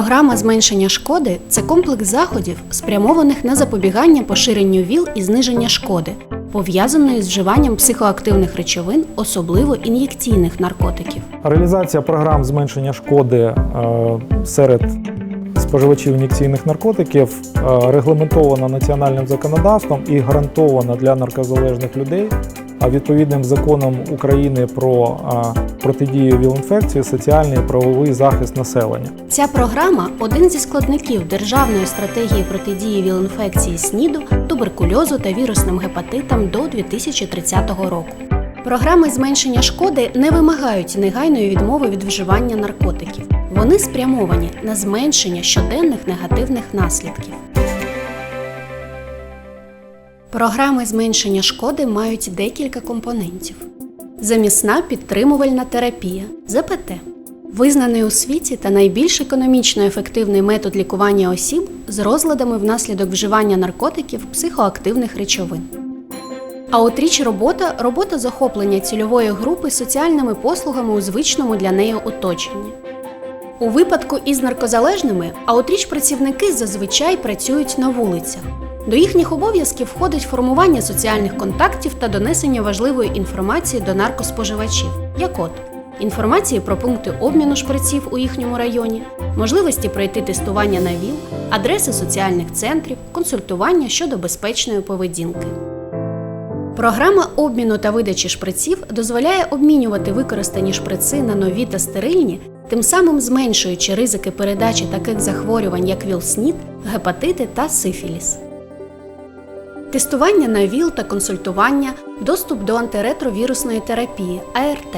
Програма зменшення шкоди це комплекс заходів, спрямованих на запобігання поширенню ВІЛ і зниження шкоди, пов'язаної з вживанням психоактивних речовин, особливо ін'єкційних наркотиків. Реалізація програм зменшення шкоди е, серед споживачів ін'єкційних наркотиків е, регламентована національним законодавством і гарантована для наркозалежних людей відповідним законом України про протидію ВІЛ-інфекції, соціальний і правовий захист населення. Ця програма один зі складників державної стратегії протидії ВІЛ-інфекції СНІДу, туберкульозу та вірусним гепатитам до 2030 року. Програми зменшення шкоди не вимагають негайної відмови від вживання наркотиків. Вони спрямовані на зменшення щоденних негативних наслідків. Програми зменшення шкоди мають декілька компонентів: замісна підтримувальна терапія ЗПТ. Визнаний у світі та найбільш економічно ефективний метод лікування осіб з розладами внаслідок вживання наркотиків психоактивних речовин. А от річ робота робота захоплення цільової групи соціальними послугами у звичному для неї оточенні. У випадку із наркозалежними аутріч працівники зазвичай працюють на вулицях. До їхніх обов'язків входить формування соціальних контактів та донесення важливої інформації до наркоспоживачів, як от інформації про пункти обміну шприців у їхньому районі, можливості пройти тестування на ВІЛ, адреси соціальних центрів, консультування щодо безпечної поведінки. Програма обміну та видачі шприців дозволяє обмінювати використані шприци на нові та стерильні, тим самим зменшуючи ризики передачі таких захворювань, як ВІЛ-СНІД, гепатити та сифіліс. Тестування на ВІЛ та консультування, доступ до антиретровірусної терапії АРТ,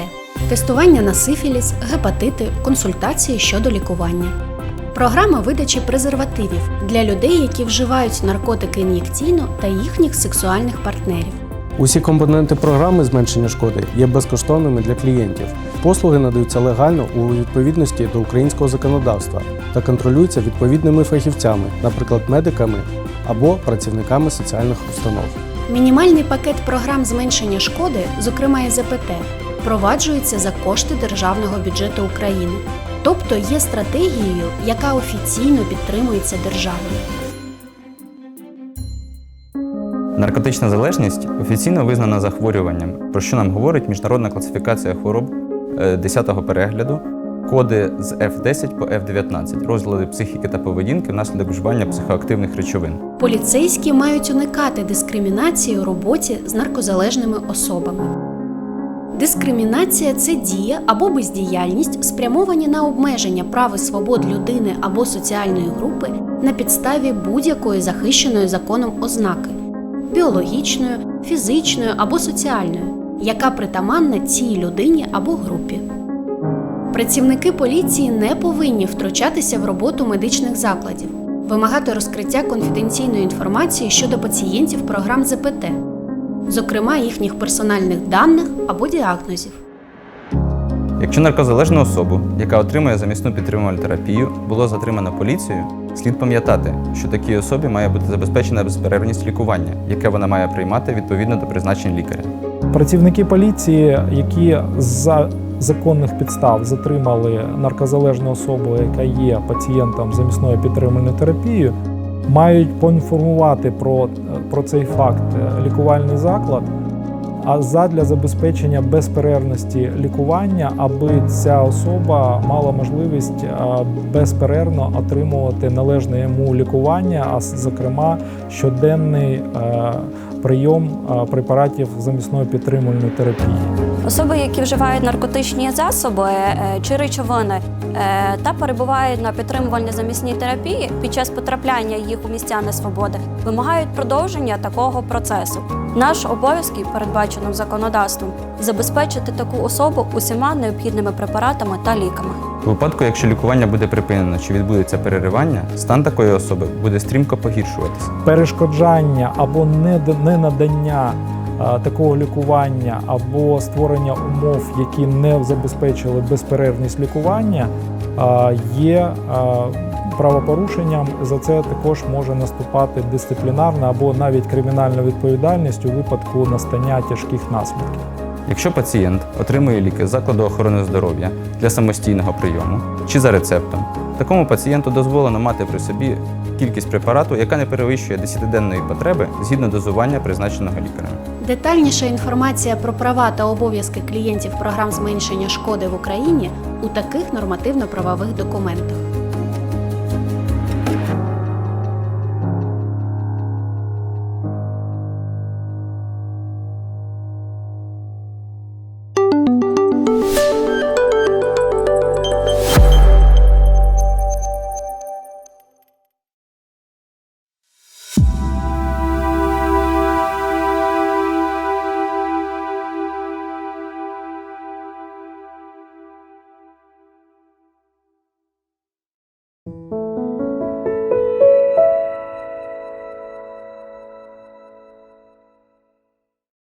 тестування на сифіліс, гепатити, консультації щодо лікування. Програма видачі презервативів для людей, які вживають наркотики ін'єкційно та їхніх сексуальних партнерів. Усі компоненти програми зменшення шкоди є безкоштовними для клієнтів. Послуги надаються легально у відповідності до українського законодавства та контролюються відповідними фахівцями, наприклад, медиками або працівниками соціальних установ. Мінімальний пакет програм зменшення шкоди, зокрема і ЗПТ, впроваджується за кошти державного бюджету України, тобто є стратегією, яка офіційно підтримується державою. Наркотична залежність офіційно визнана захворюванням, про що нам говорить міжнародна класифікація хвороб 10-го перегляду, коди з F10 по F19, розлади психіки та поведінки внаслідок вживання психоактивних речовин. Поліцейські мають уникати дискримінації у роботі з наркозалежними особами. Дискримінація це дія або бездіяльність, спрямовані на обмеження прав і свобод людини або соціальної групи на підставі будь-якої захищеної законом ознаки біологічною, фізичною або соціальною, яка притаманна цій людині або групі. Працівники поліції не повинні втручатися в роботу медичних закладів, вимагати розкриття конфіденційної інформації щодо пацієнтів програм ЗПТ, зокрема їхніх персональних даних або діагнозів. Якщо наркозалежну особу, яка отримує замісну підтримувальну терапію, було затримано поліцією, слід пам'ятати, що такій особі має бути забезпечена безперервність лікування, яке вона має приймати відповідно до призначень лікаря. Працівники поліції, які за законних підстав затримали наркозалежну особу, яка є пацієнтом замісною підтримувальною терапією, мають поінформувати про, про цей факт лікувальний заклад. А задля забезпечення безперервності лікування, аби ця особа мала можливість е, безперервно отримувати належне йому лікування, а зокрема щоденний е, прийом препаратів замісної підтримувальної терапії. Особи, які вживають наркотичні засоби е, чи речовини е, та перебувають на підтримувальній замісній терапії під час потрапляння їх у місця несвободи, вимагають продовження такого процесу. Наш обов'язки, передбаченим законодавством, забезпечити таку особу усіма необхідними препаратами та ліками. У випадку, якщо лікування буде припинено чи відбудеться переривання, стан такої особи буде стрімко погіршуватися. Перешкоджання або ненадання такого лікування, або створення умов, які не забезпечили безперервність лікування, є правопорушенням. За це також може наступати дисциплінарна або навіть кримінальна відповідальність у випадку настання тяжких наслідків. Якщо пацієнт отримує ліки з закладу охорони здоров'я для самостійного прийому чи за рецептом, такому пацієнту дозволено мати при собі кількість препарату, яка не перевищує 10-денної потреби згідно дозування, призначеного лікарем. Детальніша інформація про права та обов'язки клієнтів програм зменшення шкоди в Україні у таких нормативно-правових документах.